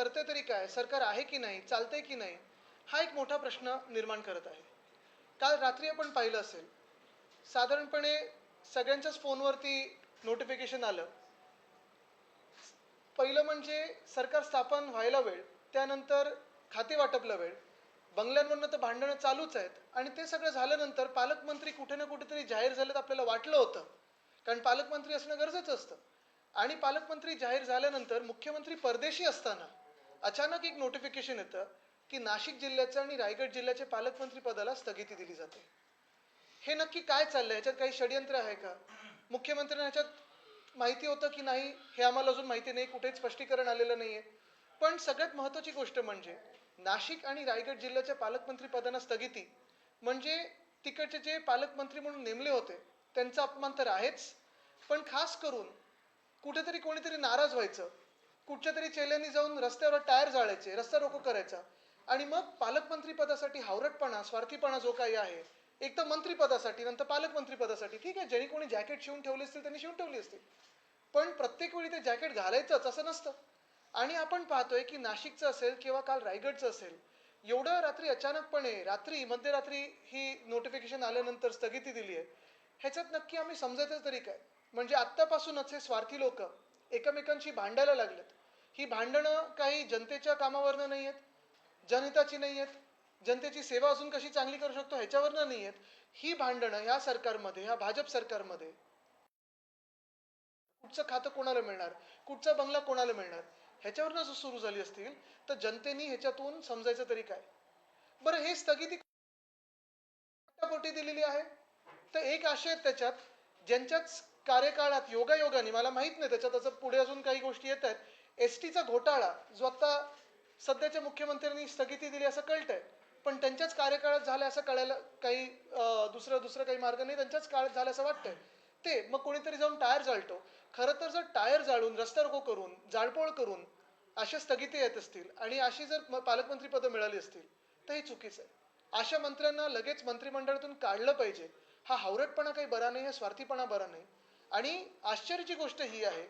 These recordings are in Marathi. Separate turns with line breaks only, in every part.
करते तरी काय? सरकार आहे की नाही? चालतंय की नाही? हा एक मोठा प्रश्न निर्माण करत आहे. काल रात्री आपण पाहिलं असेल साधारणपणे सगळ्यांच्याच फोनवरती नोटिफिकेशन आलं. पहिलं म्हणजे सरकार स्थापन व्हायला वेळ त्यानंतर खाते वाटपला वेळ. बंगल्यांवरनं तर भांडणं चालूच आहेत आणि ते सगळं झाल्यानंतर पालकमंत्री कुठे ना कुठेतरी जाहीर झालेत आपल्याला वाटलं होतं. कारण पालकमंत्री असणं गरजेचं असतं. आणि पालकमंत्री जाहीर झाल्यानंतर मुख्यमंत्री परदेशी असताना अचानक एक नोटिफिकेशन येतं की नाशिक जिल्ह्याचं आणि रायगड जिल्ह्याच्या पालकमंत्री पदाला स्थगिती दिली जाते. हे नक्की काय चाललंय? याच्यात काही षडयंत्र आहे का? मुख्यमंत्र्यांना ह्याच्यात माहिती होतं की नाही हे आम्हाला अजून माहिती नाही कुठेच स्पष्टीकरण आलेलं नाहीये. पण सगळ्यात महत्त्वाची गोष्ट म्हणजे नाशिक आणि रायगड जिल्ह्याच्या पालकमंत्री पदांना स्थगिती म्हणजे तिकडचे जे पालकमंत्री म्हणून नेमले होते त्यांचा अपमान तर आहेच. पण खास करून कुठेतरी कोणीतरी नाराज व्हायचं. कुठच्या तरी चेल्यांनी जाऊन रस्त्यावर टायर जाळायचे रस्ता रोको करायचा. आणि मग पालकमंत्री पदासाठी हावरटपणा स्वार्थीपणा जो काही आहे एक तर मंत्रीपदासाठी नंतर पालकमंत्रीपदासाठी ठीक आहे ज्यांनी कोणी जॅकेट शिवून ठेवले असतील त्यांनी शिवून ठेवली असतील. पण प्रत्येक वेळी ते जॅकेट घालायचंच असं नसतं. आणि आपण पाहतोय की नाशिकचं असेल किंवा काल रायगडचं असेल एवढं रात्री अचानकपणे रात्री मध्यरात्री ही नोटिफिकेशन आल्यानंतर स्थगिती दिली आहे. ह्याच्यात नक्की आम्ही समजायचं तरी काय? म्हणजे आत्तापासूनच हे स्वार्थी लोक एकमेकांशी भांडायला लागलेत. ही भांडणं काही जनतेच्या कामावरनं नाही आहेत जनहिताची नाही आहेत जनतेची सेवा अजून कशी चांगली करू शकतो ह्याच्यावरनं नाही आहेत ही भांडणं ह्या सरकारमध्ये ह्या भाजप सरकारमध्ये कुठचं खातं कोणाला मिळणार कुठचा बंगला कोणाला मिळणार ह्याच्यावरनं जर सुरू झाली असतील तर जनतेने ह्याच्यातून समजायचं तरी काय? बरं हे स्थगिती पोटी दिलेली आहे. तर एक आशय त्याच्यात ज्यांच्याच कार्यकाळात योगायोगाने मला माहीत नाही त्याच्यात असं पुढे अजून काही गोष्टी येत आहेत एस टीचा घोटाळा जो आता सध्याच्या मुख्यमंत्र्यांनी स्थगिती दिली असं कळतंय. पण त्यांच्याच कार्यकाळात झालं असं कळायला काही दुसरं दुसरं काही मार्ग नाही. त्यांच्याच काळात झालं असं वाटतंय. ते मग कोणीतरी जाऊन टायर जाळतो. खरं तर जर टायर जाळून रस्ता रोको करून जाळपोळ करून अशा स्थगिती येत असतील आणि अशी जर पालकमंत्री पदं मिळाली असतील तर हे चुकीचं आहे. अशा मंत्र्यांना लगेच मंत्रिमंडळातून काढलं पाहिजे. हा हावरटपणा काही बरा नाही हा स्वार्थीपणा बरा नाही. आणि आश्चर्याची गोष्ट ही आहे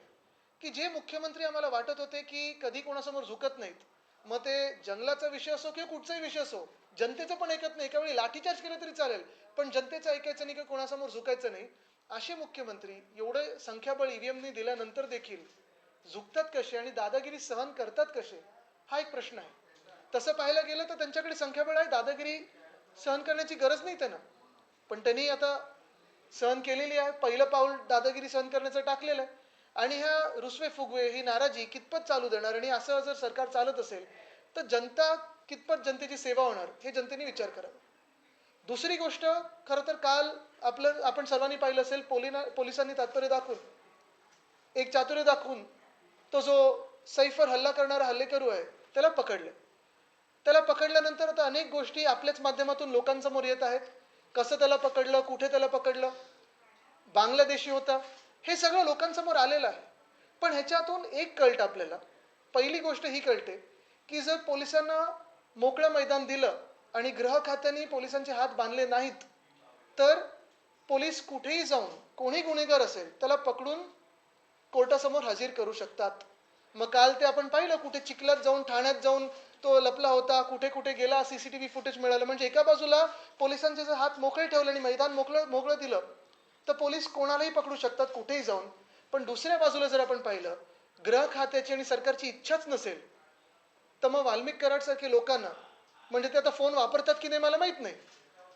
की जे मुख्यमंत्री आम्हाला वाटत होते की कधी कोणासमोर झुकत नाहीत मग ते जंगलाचा विषय असो किंवा कुठचाही विषय असो जनतेचं पण ऐकत नाही. एका वेळी लाठीचार्ज केलं तरी चालेल पण जनतेचं ऐकायचं नाही किंवा कोणासमोर झुकायचं नाही. असे मुख्यमंत्री एवढं संख्याबळ ईव्हीएमनी दिल्यानंतर देखील झुकतात कसे आणि दादागिरी सहन करतात कसे हा एक प्रश्न आहे. तसं पाहायला गेलं तर त्यांच्याकडे संख्याबळ आहे दादागिरी सहन करण्याची गरज नाही त्यांना. पण त्यांनी आता सहन केलेली आहे. पहिलं पाऊल दादागिरी सहन करण्याचं टाकलेलं आहे. आणि ह्या रुसवे फुगवे ही नाराजी कितपत चालू देणार? आणि असं जर सरकार चालत असेल तर जनता कितपत जनतेची सेवा होणार? हे जनतेने विचार करावा दुसरी गोष्ट खरं तर काल आपलं आपण सर्वांनी पाहिलं असेल पोलिना पोलिसांनी तात्पर्य दाखवून एक चातुर्य दाखवून तो जो सैफर हल्ला करणारा हल्लेकरू आहे त्याला पकडले. त्याला पकडल्यानंतर आता अनेक गोष्टी आपल्याच माध्यमातून लोकांसमोर येत आहेत. कसं त्याला पकडलं कुठे त्याला पकडलं? बांगलादेशी होता. हे सगळं लोकांसमोर आलेलं आहे. पण ह्याच्यातून एक कळतं आपल्याला. पहिली गोष्ट ही कळते की जर पोलिसांना मोकळं मैदान दिलं आणि ग्रह खात्याने पोलिसांचे हात बांधले नाहीत तर पोलीस कुठेही जाऊन कोणी गुन्हेगार असेल त्याला पकडून कोर्टासमोर हजर करू शकतात. मग काल ते आपण पाहिलं कुठे चिखलात जाऊन ठाण्यात जाऊन तो लपला होता कुठे कुठे गेला सीसीटीव्ही फुटेज मिळालं. म्हणजे एका बाजूला पोलिसांचे जर हात मोकळे ठेवले आणि मैदान मोकळं मोकळं दिलं तर पोलीस कोणालाही पकडू शकतात कुठेही जाऊन. पण दुसऱ्या बाजूला जर आपण पाहिलं ग्रह खात्याची आणि सरकारची इच्छाच नसेल तर मग वाल्मिक कराडसारखे लोकांना म्हणजे ते आता फोन वापरतात की नाही मला माहीत नाही.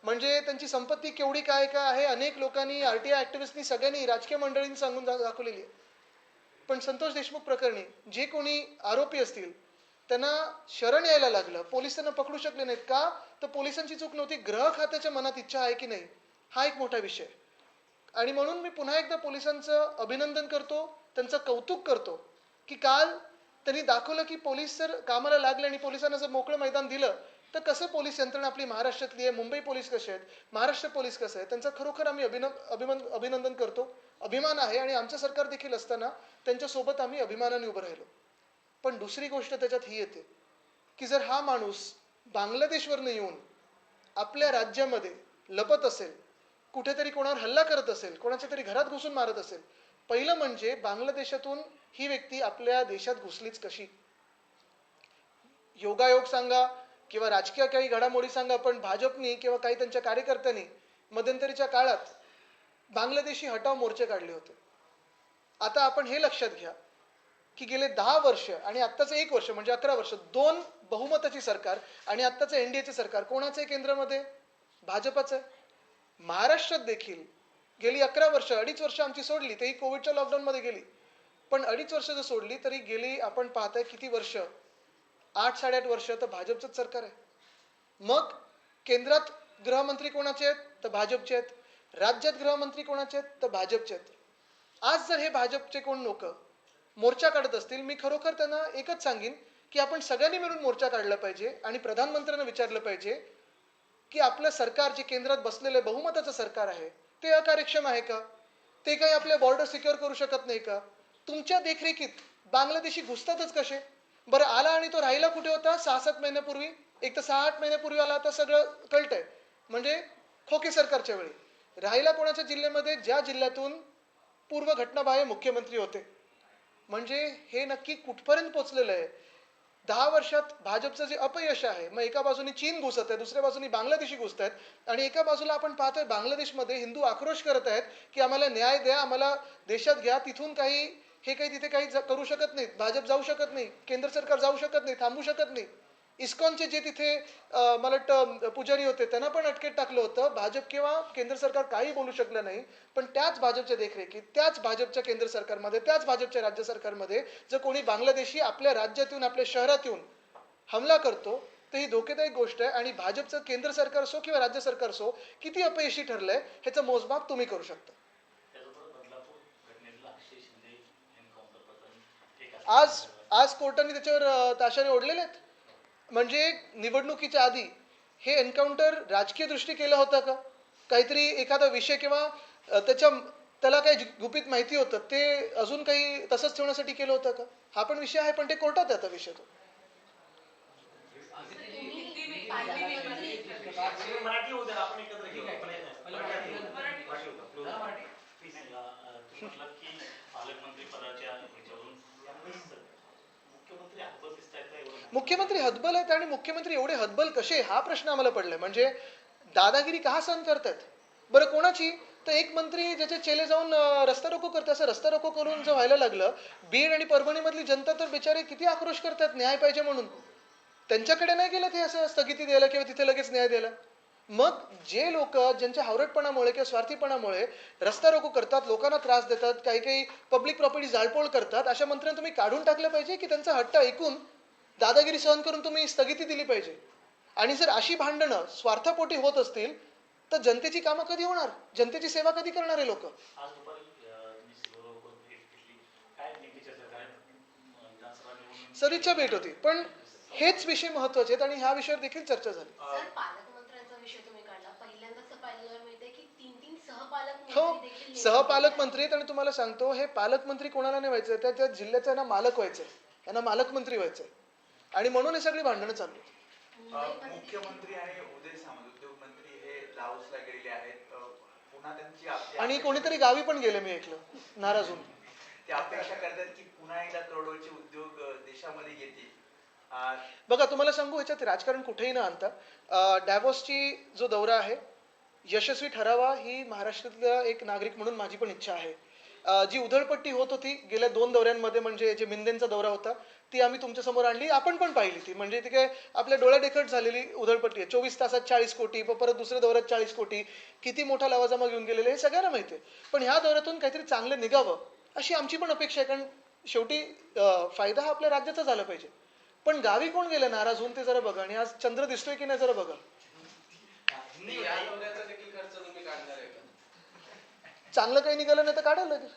म्हणजे त्यांची संपत्ती केवढी काय काय आहे अनेक लोकांनी आर टी आय ॲक्टिव्हिस्टनी सगळ्यांनी राजकीय मंडळींनी सांगून दाखवलेली आहे. पण संतोष देशमुख प्रकरणी जे कोणी आरोपी असतील त्यांना शरण यायला लागलं. पोलीस त्यांना पकडू शकले नाहीत. का? तर पोलिसांची चूक नव्हती. ग्रह खात्याच्या मनात इच्छा आहे की नाही? हा एक मोठा विषय आहे. आणि म्हणून मी पुन्हा एकदा पोलिसांचं अभिनंदन करतो त्यांचं कौतुक करतो की काल त्यांनी दाखवलं की पोलीस जर कामाला लागले आणि पोलिसांना जर मोकळं मैदान दिलं तर कसं पोलीस यंत्रणा आपली महाराष्ट्रातली आहे मुंबई पोलीस कसे आहेत महाराष्ट्र पोलीस कसं आहे त्यांचं खरोखर आम्ही अभिन अभिमान अभिनंदन करतो. अभिमान आहे आणि आमचं सरकार देखील असताना त्यांच्यासोबत आम्ही अभिमानाने उभं राहिलो. पण दुसरी गोष्ट त्याच्यात ही येते की जर हा माणूस बांगलादेशवरनं येऊन आपल्या राज्यामध्ये लपत असेल कुठेतरी कोणावर हल्ला करत असेल कोणाच्या तरी घरात घुसून मारत असेल पहिलं म्हणजे बांगलादेशातून ही व्यक्ती आपल्या देशात घुसलीच कशी? योगायोग सांगा किंवा राजकीय काही घडामोडी सांगा पण भाजपनी किंवा काही त्यांच्या कार्यकर्त्यांनी मध्यंतरीच्या काळात बांगलादेशी हटाव मोर्चे काढले होते. आता आपण हे लक्षात घ्या की गेले दहा वर्ष आणि आत्ताचं एक वर्ष म्हणजे अकरा वर्ष दोन बहुमताची सरकार आणि आत्ताचं एनडीएचे सरकार कोणाचं आहे केंद्रामध्ये? भाजपाचं. आहे महाराष्ट्रात देखील गेली अकरा वर्ष अडीच वर्ष आमची सोडली तेही कोविडच्या लॉकडाऊनमध्ये गेली. पण अडीच वर्ष जर सोडली तरी गेली आपण पाहताय किती वर्ष? आठ साडेआठ वर्ष तर भाजपचंच सरकार आहे. मग केंद्रात गृहमंत्री कोणाचे आहेत? तर भाजपचे आहेत. राज्यात गृहमंत्री कोणाचे आहेत? तर भाजपचे आहेत. आज जर हे भाजपचे कोण लोक मोर्चा काढत असतील मी खरोखर त्यांना एकच सांगेन की आपण सगळ्यांनी मिळून मोर्चा काढला पाहिजे आणि प्रधानमंत्र्यांना विचारलं पाहिजे की आपलं सरकार जे केंद्रात बसलेलं आहे, बहुमताचं सरकार आहे ते अकार्यक्षम आहे का? ते काही आपल्या बॉर्डर सिक्युअर करू शकत नाही का? तुमच्या देखरेखीत बांगलादेशी घुसतातच कसे? बरं आला आणि तो राहिला कुठे होता? सहा सात महिन्यापूर्वी? एक तर सहा आठ महिन्यापूर्वी आला आता सगळं कळतंय. म्हणजे खोके सरकारच्या वेळी. राहिला कोणाच्या जिल्ह्यामध्ये? ज्या जिल्ह्यातून पूर्व घटनाबाह्य मुख्यमंत्री होते. म्हणजे हे नक्की कुठपर्यंत पोहोचलेलं आहे? दहा वर्षात भाजपचं जे अपयश आहे मग एका बाजूने चीन घुसत आहे दुसऱ्या बाजूने बांगलादेशी घुसत आहेत आणि एका बाजूला आपण पाहतोय बांगलादेशमध्ये हिंदू आक्रोश करत आहेत की आम्हाला न्याय द्या आम्हाला देशात घ्या तिथून काही हे काही तिथे काही करू शकत नाहीत भाजप जाऊ शकत नाही केंद्र सरकार जाऊ शकत नाही थांबू शकत नाही. इस्कॉनचे जे तिथे मला वाटतं पुजारी होते त्यांना पण अटकेत टाकलं होतं. भाजप किंवा केंद्र सरकार काही बोलू शकलं नाही. पण त्याच भाजपच्या देखरेखीत त्याच भाजपच्या केंद्र सरकारमध्ये त्याच भाजपच्या राज्य सरकारमध्ये जर कोणी बांगलादेशी आपल्या राज्यात येऊन आपल्या शहरात येऊन हमला करतो तर ही धोकेदायक गोष्ट आहे. आणि भाजपचं केंद्र सरकार असो किंवा राज्य सरकार असो किती अपयशी ठरलंय ह्याचं मोजमाप तुम्ही करू शकता. आज आज कोर्टाने त्याच्यावर ताशाने ताशारे ओढलेले आहेत? म्हणजे निवडणुकीच्या आधी हे एन्काउंटर राजकीय दृष्टी केलं होतं का? काहीतरी एखादा विषय किंवा त्याच्या त्याला काही गुपित माहिती होतं ते अजून काही तसंच ठेवण्यासाठी केलं होतं का? हा पण विषय आहे पण ते कोर्टात आहे आता विषय तो
मराठी होऊ द्या आपण एकत्र घेऊ आपण एक- मराठी होऊ द्या. मराठी होऊ द्या. Close करा. Please, अ, अ, तुम्ही म्हटलात की पालकमंत्री पदाच्या ह्याच्यावरून यामुळे स- मुख्यमंत्री हतबल दिसतायत का एवढं
मुख्यमंत्री हतबल आहेत आणि मुख्यमंत्री एवढे हतबल कसे हा प्रश्न आम्हाला पडलाय. म्हणजे दादागिरी का सहन करतात? बरं कोणाची? तर एक मंत्री ज्याचे चेले जाऊन रस्ता रोको करतात असं रस्ता रोको करून जर व्हायला लागलं बीड आणि परभणीमधली जनता तर बिचारे किती आक्रोश करतात न्याय पाहिजे म्हणून. त्यांच्याकडे नाही गेलं ते असं स्थगिती द्यायला किंवा तिथे लगेच न्याय द्यायला? मग जे लोक ज्यांच्या हावरटपणामुळे किंवा स्वार्थीपणामुळे रस्ता रोको करतात लोकांना त्रास देतात काही काही पब्लिक प्रॉपर्टी जाळपोळ करतात अशा मंत्र्यांना तुम्ही काढून टाकलं पाहिजे की त्यांचा हट्ट ऐकून दादागिरी सहन करून तुम्ही स्थगिती दिली पाहिजे. आणि जर अशी भांडणं स्वार्थापोटी होत असतील तर जनतेची कामं कधी होणार? जनतेची सेवा कधी करणार आहे लोक? सदिच्छा भेट होती. पण हेच विषय महत्त्वाचे आहेत आणि ह्या विषयावर देखील चर्चा झाली.
सर पालकमंत्र्यांचा विषय तुम्ही काढला. पहिल्यांदाच असं पाहायला मिळते की तीन तीन सहपालक
हो
मंत्री
आहेत आणि तुम्हाला सांगतो हे पालकमंत्री कोणाला नाही व्हायचं त्या त्या जिल्ह्याचा ना मालक व्हायचंय यांना मालकमंत्री व्हायचंय आणि म्हणून हे सगळी भांडणं चालू आहेत.
मुख्यमंत्री आणि उदय सामंत उद्योग मंत्री हे लाओसला गेलेले आहेत. अ, पुन्हा त्यांची आपली
आणि कोणीतरी गावी पण गेले मी ऐकलं. नाराज होऊन.
ते अपेक्षा करतात की पुन्हा एकदा करोडोचे उद्योग अ, देशामध्ये येतील.
बघा तुम्हाला सांगू ह्याच्यात राजकारण कुठेही न आणता अं, डॅवॉसची जो दौरा आहे यशस्वी ठरावा ही महाराष्ट्रातला एक नागरिक म्हणून माझी पण इच्छा आहे. जी उधळपट्टी होत होती गेल्या दोन दौऱ्यांमध्ये म्हणजे जे मिंदेंचा दौरा होता ती आम्ही तुमच्यासमोर आणली. आपण पण पाहिली ती. म्हणजे ती काय आपल्या डोळ्यादेखत झालेली उधळपट्टी आहे. चोवीस तासात चाळीस कोटी परत दुसऱ्या दौऱ्यात चाळीस कोटी. किती मोठा लावाजामा घेऊन गेलेले हे सगळ्यांना माहिती आहे. पण ह्या दौऱ्यातून काहीतरी चांगलं निघावं अशी आमची पण अपेक्षा आहे. कारण शेवटी फायदा हा आपल्या राज्याचा झाला पाहिजे. पण गावी कोण गेलं? नाराज होऊन ते जरा बघा. आणि आज चंद्र दिसतोय की नाही जरा बघा
या दौऱ्याचा देखील खर्च तुम्ही काढणार आहे का
चांगलं काही निघालं नाही तर काढायला लागेल.